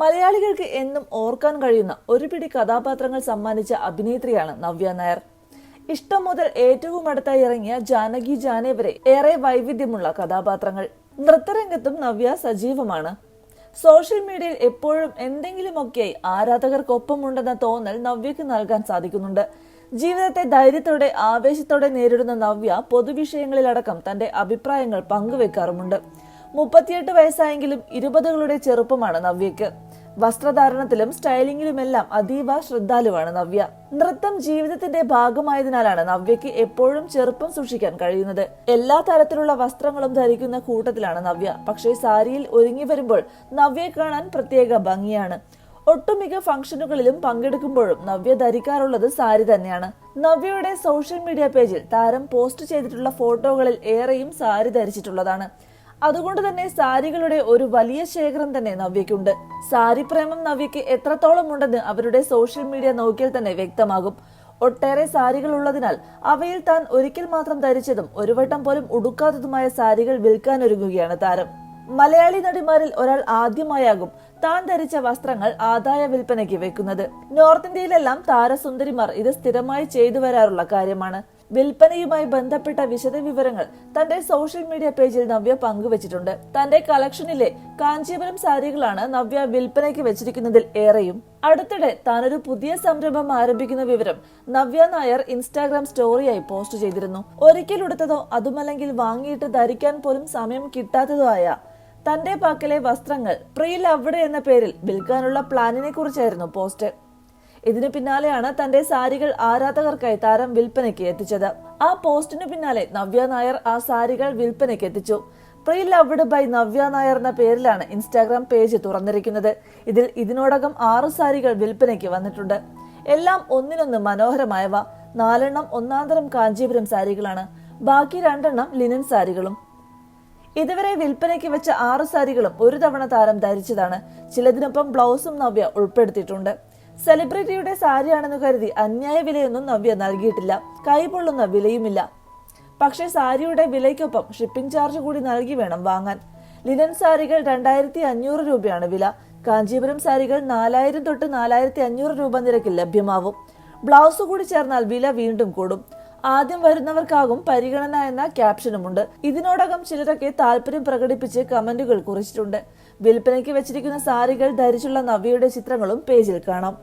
മലയാളികൾക്ക് എന്നും ഓർക്കാൻ കഴിയുന്ന ഒരു പിടി കഥാപാത്രങ്ങൾ സമ്മാനിച്ച അഭിനേത്രിയാണ് നവ്യ നായർ. ഇഷ്ടം മുതൽ ഏറ്റവും അടുത്തായി ഇറങ്ങിയ ജാനകി ജാനെ വരെ ഏറെ വൈവിധ്യമുള്ള കഥാപാത്രങ്ങൾ. നൃത്തരംഗത്തും നവ്യ സജീവമാണ്. സോഷ്യൽ മീഡിയയിൽ എപ്പോഴും എന്തെങ്കിലുമൊക്കെയായി ആരാധകർക്കൊപ്പമുണ്ടെന്ന തോന്നൽ നവ്യക്ക് നൽകാൻ സാധിക്കുന്നുണ്ട്. ജീവിതത്തെ ധൈര്യത്തോടെ ആവേശത്തോടെ നേരിടുന്ന നവ്യ പൊതുവിഷയങ്ങളിലടക്കം തന്റെ അഭിപ്രായങ്ങൾ പങ്കുവെക്കാറുമുണ്ട്. മുപ്പത്തിയെട്ട് വയസ്സായെങ്കിലും ഇരുപതുകളുടെ ചെറുപ്പമാണ് നവ്യക്ക് വസ്ത്രധാരണത്തിലും സ്റ്റൈലിംഗിലുമെല്ലാം അതീവ ശ്രദ്ധാലുവാണ് നവ്യ. നൃത്തം ജീവിതത്തിന്റെ ഭാഗമായതിനാലാണ് നവ്യയ്ക്ക് എപ്പോഴും ചെറുപ്പം സൂക്ഷിക്കാൻ കഴിയുന്നത്. എല്ലാ തരത്തിലുള്ള വസ്ത്രങ്ങളും ധരിക്കുന്ന കൂട്ടത്തിലാണ് നവ്യ. പക്ഷേ സാരിയിൽ ഒരുങ്ങി വരുമ്പോൾ നവ്യയെ കാണാൻ പ്രത്യേക ഭംഗിയാണ്. ഒട്ടുമിക്ക ഫംഗ്ഷനുകളിലും പങ്കെടുക്കുമ്പോഴും നവ്യ ധരിക്കാറുള്ളത് സാരി തന്നെയാണ്. നവ്യയുടെ സോഷ്യൽ മീഡിയ പേജിൽ താരം പോസ്റ്റ് ചെയ്തിട്ടുള്ള ഫോട്ടോകളിൽ ഏറെയും സാരി ധരിച്ചിട്ടുള്ളതാണ്. അതുകൊണ്ട് തന്നെ സാരികളുടെ ഒരു വലിയ ശേഖരം തന്നെ നവ്യക്കുണ്ട് സാരി പ്രേമം നവ്യയ്ക്ക് എത്രത്തോളം ഉണ്ടെന്ന് അവരുടെ സോഷ്യൽ മീഡിയ നോക്കിയാൽ തന്നെ വ്യക്തമാകും. ഒട്ടേറെ സാരികൾ ഉള്ളതിനാൽ അവയിൽ താൻ ഒരിക്കൽ മാത്രം ധരിച്ചതും ഒരു വട്ടം പോലും ഉടുക്കാത്തതുമായ സാരികൾ വിൽക്കാൻ ഒരുങ്ങുകയാണ് താരം. മലയാളി നടിമാരിൽ ഒരാൾ ആദ്യമായാകും താൻ ധരിച്ച വസ്ത്രങ്ങൾ ആദായ വിൽപ്പനയ്ക്ക് വെക്കുന്നത്. നോർത്ത് ഇന്ത്യയിലെല്ലാം താരസുന്ദരിമാർ ഇത് സ്ഥിരമായി ചെയ്തു വരാറുള്ള കാര്യമാണ്. വിൽപ്പനയുമായി ബന്ധപ്പെട്ട വിശദവിവരങ്ങൾ തന്റെ സോഷ്യൽ മീഡിയ പേജിൽ നവ്യ പങ്കുവച്ചിട്ടുണ്ട്. തന്റെ കളക്ഷനിലെ കാഞ്ചീപുരം സാരികളാണ് നവ്യ വിൽപ്പനയ്ക്ക് വെച്ചിരിക്കുന്നതിൽ ഏറെയും. അടുത്തിടെ താനൊരു പുതിയ സംരംഭം ആരംഭിക്കുന്ന വിവരം നവ്യ നായർ ഇൻസ്റ്റാഗ്രാം സ്റ്റോറിയായി പോസ്റ്റ് ചെയ്തിരുന്നു. ഒരിക്കൽ അതുമല്ലെങ്കിൽ വാങ്ങിയിട്ട് ധരിക്കാൻ പോലും സമയം കിട്ടാത്തതോ ആയ തന്റെ പക്കലെ വസ്ത്രങ്ങൾ പ്രീ ലവ്ഡ് എന്ന പേരിൽ വിൽക്കാനുള്ള പ്ലാനിനെ കുറിച്ചായിരുന്നു പോസ്റ്റ് ഇതിനു പിന്നാലെയാണ് തന്റെ സാരികൾ ആരാധകർക്കായി താരം വിൽപ്പനയ്ക്ക് എത്തിച്ചത്. ആ പോസ്റ്റിനു പിന്നാലെ നവ്യ നായർ ആ സാരികൾ വിൽപ്പനയ്ക്ക് എത്തിച്ചു. Pre loved by Navya Nair എന്ന പേരിലാണ് ഇൻസ്റ്റാഗ്രാം പേജ് തുറന്നിരിക്കുന്നത്. ഇതിൽ ഇതിനോടകം ആറ് സാരികൾ വിൽപ്പനയ്ക്ക് വന്നിട്ടുണ്ട്. എല്ലാം ഒന്നിനൊന്ന് മനോഹരമായവ. നാലെണ്ണം ഒന്നാന്തരം കാഞ്ചീപുരം സാരികളാണ്. ബാക്കി രണ്ടെണ്ണം ലിനൻ സാരികളും. ഇതുവരെ വിൽപ്പനയ്ക്ക് വെച്ച ആറ് സാരികളും ഒരു തവണ താരം ധരിച്ചതാണ്. ചിലതിനൊപ്പം ബ്ലൗസും നവ്യ ഉൾപ്പെടുത്തിയിട്ടുണ്ട്. സെലിബ്രിറ്റിയുടെ സാരിയാണെന്ന് കരുതി അന്യായ വിലയൊന്നും നവ്യ നൽകിയിട്ടില്ല. കൈപൊള്ളുന്ന വിലയുമില്ല. പക്ഷേ സാരിയുടെ വിലയ്ക്കൊപ്പം ഷിപ്പിംഗ് ചാർജ് കൂടി നൽകി വേണം വാങ്ങാൻ. ലിനൻ സാരികൾ രണ്ടായിരത്തി അഞ്ഞൂറ് രൂപയാണ് വില. കാഞ്ചീപുരം സാരികൾ നാലായിരം തൊട്ട് നാലായിരത്തി അഞ്ഞൂറ് രൂപ നിരക്കിൽ ലഭ്യമാവും. ബ്ലൗസ് കൂടി ചേർന്നാൽ വില വീണ്ടും കൂടും. ആദ്യം വരുന്നവർക്കാകും പരിഗണന എന്ന ക്യാപ്ഷനുമുണ്ട്. ഇതിനോടകം ചിലരൊക്കെ താല്പര്യം പ്രകടിപ്പിച്ച് കമന്റുകൾ കുറിച്ചിട്ടുണ്ട്. വിൽപ്പനയ്ക്ക് വെച്ചിരിക്കുന്ന സാരികൾ ധരിച്ചുള്ള നവ്യയുടെ ചിത്രങ്ങളും പേജിൽ കാണാം.